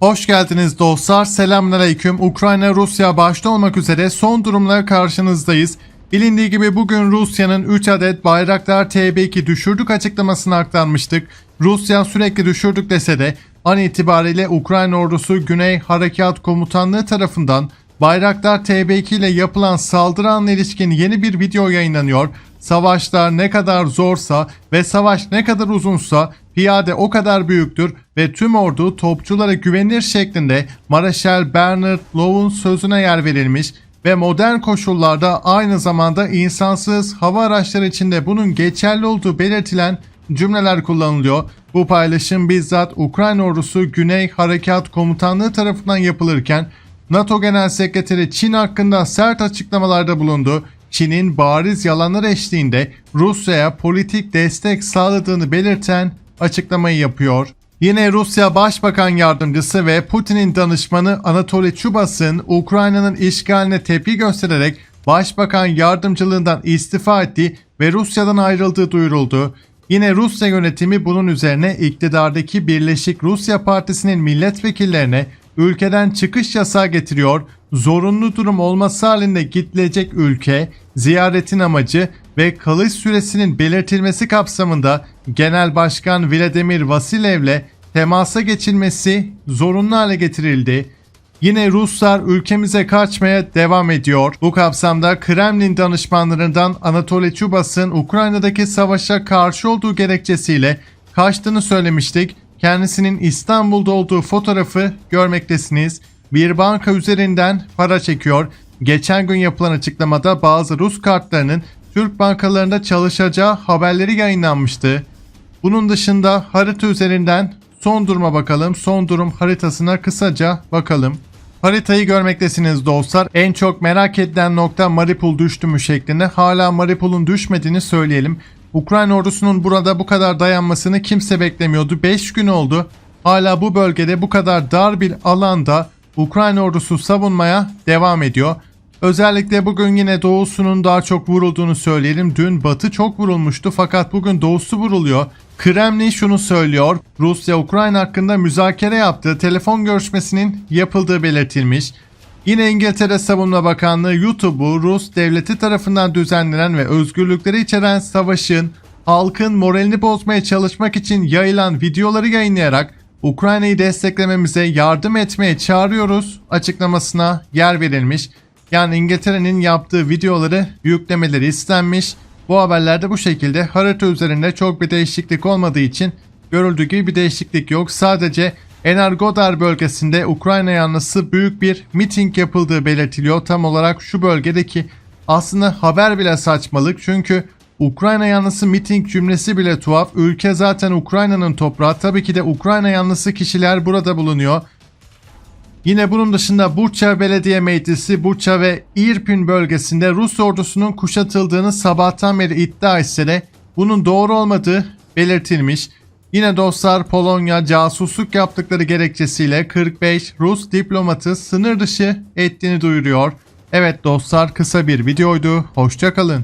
Hoş geldiniz dostlar. Selamünaleyküm. Ukrayna, Rusya başta olmak üzere son durumla karşınızdayız. Bilindiği gibi bugün Rusya'nın 3 adet Bayraktar TB2 düşürdük açıklamasını aktarmıştık. Rusya sürekli düşürdük dese de an itibariyle Ukrayna ordusu Güney Harekat Komutanlığı tarafından Bayraktar TB2 ile yapılan saldırı anına ilişkin yeni bir video yayınlanıyor. Savaşlar ne kadar zorsa ve savaş ne kadar uzunsa piyade o kadar büyüktür ve tüm ordu topçulara güvenir şeklinde Mareşal Bernard Law'un sözüne yer verilmiş ve modern koşullarda aynı zamanda insansız hava araçları içinde bunun geçerli olduğu belirtilen cümleler kullanılıyor. Bu paylaşım bizzat Ukrayna ordusu Güney Harekat Komutanlığı tarafından yapılırken NATO Genel Sekreteri Çin hakkında sert açıklamalarda bulundu. Çin'in bariz yalanlar eşliğinde Rusya'ya politik destek sağladığını belirten açıklamayı yapıyor. Yine Rusya Başbakan Yardımcısı ve Putin'in danışmanı Anatoly Chubas'ın Ukrayna'nın işgaline tepki göstererek Başbakan yardımcılığından istifa etti ve Rusya'dan ayrıldığı duyuruldu. Yine Rusya yönetimi bunun üzerine iktidardaki Birleşik Rusya Partisi'nin milletvekillerine ülkeden çıkış yasağı getiriyor, zorunlu durum olması halinde gidilecek ülke, ziyaretin amacı ve kalış süresinin belirtilmesi kapsamında Genel Başkan Vladimir Vasilev'le temasa geçilmesi zorunlu hale getirildi. Yine Ruslar ülkemize kaçmaya devam ediyor. Bu kapsamda Kremlin danışmanlarından Anatoly Chubas'ın Ukrayna'daki savaşa karşı olduğu gerekçesiyle kaçtığını söylemiştik. Kendisinin İstanbul'da olduğu fotoğrafı görmektesiniz. Bir banka üzerinden para çekiyor. Geçen gün yapılan açıklamada bazı Rus kartlarının Türk bankalarında çalışacağı haberleri yayınlanmıştı. Bunun dışında harita üzerinden son duruma bakalım. Son durum haritasına kısaca bakalım. Haritayı görmektesiniz dostlar. En çok merak edilen nokta Mariupol düştü mü şeklinde. Hala Mariupol'un düşmediğini söyleyelim. Ukrayna ordusunun burada bu kadar dayanmasını kimse beklemiyordu. 5 gün oldu. Hala bu bölgede bu kadar dar bir alanda Ukrayna ordusu savunmaya devam ediyor. Özellikle bugün yine doğusunun daha çok vurulduğunu söyleyelim. Dün batı çok vurulmuştu fakat bugün doğusu vuruluyor. Kremlin şunu söylüyor. Rusya Ukrayna hakkında müzakere yaptığı telefon görüşmesinin yapıldığı belirtilmiş. Yine İngiltere Savunma Bakanlığı YouTube'u Rus devleti tarafından düzenlenen ve özgürlükleri içeren savaşın halkın moralini bozmaya çalışmak için yayılan videoları yayınlayarak Ukrayna'yı desteklememize yardım etmeye çağırıyoruz açıklamasına yer verilmiş. Yani İngiltere'nin yaptığı videoları yüklemeleri istenmiş. Bu haberlerde bu şekilde harita üzerinde çok bir değişiklik olmadığı için görüldüğü gibi bir değişiklik yok. Sadece Energodar bölgesinde Ukrayna yanlısı büyük bir miting yapıldığı belirtiliyor. Tam olarak şu bölgedeki aslında haber bile saçmalık çünkü Ukrayna yanlısı miting cümlesi bile tuhaf. Ülke zaten Ukrayna'nın toprağı. Tabii ki de Ukrayna yanlısı kişiler burada bulunuyor. Yine bunun dışında Burça Belediye Meclisi Burça ve İrpin bölgesinde Rus ordusunun kuşatıldığını sabahtan beri iddia etse de bunun doğru olmadığı belirtilmiş. Yine dostlar Polonya casusluk yaptıkları gerekçesiyle 45 Rus diplomatı sınır dışı ettiğini duyuruyor. Evet dostlar kısa bir videoydu. Hoşçakalın.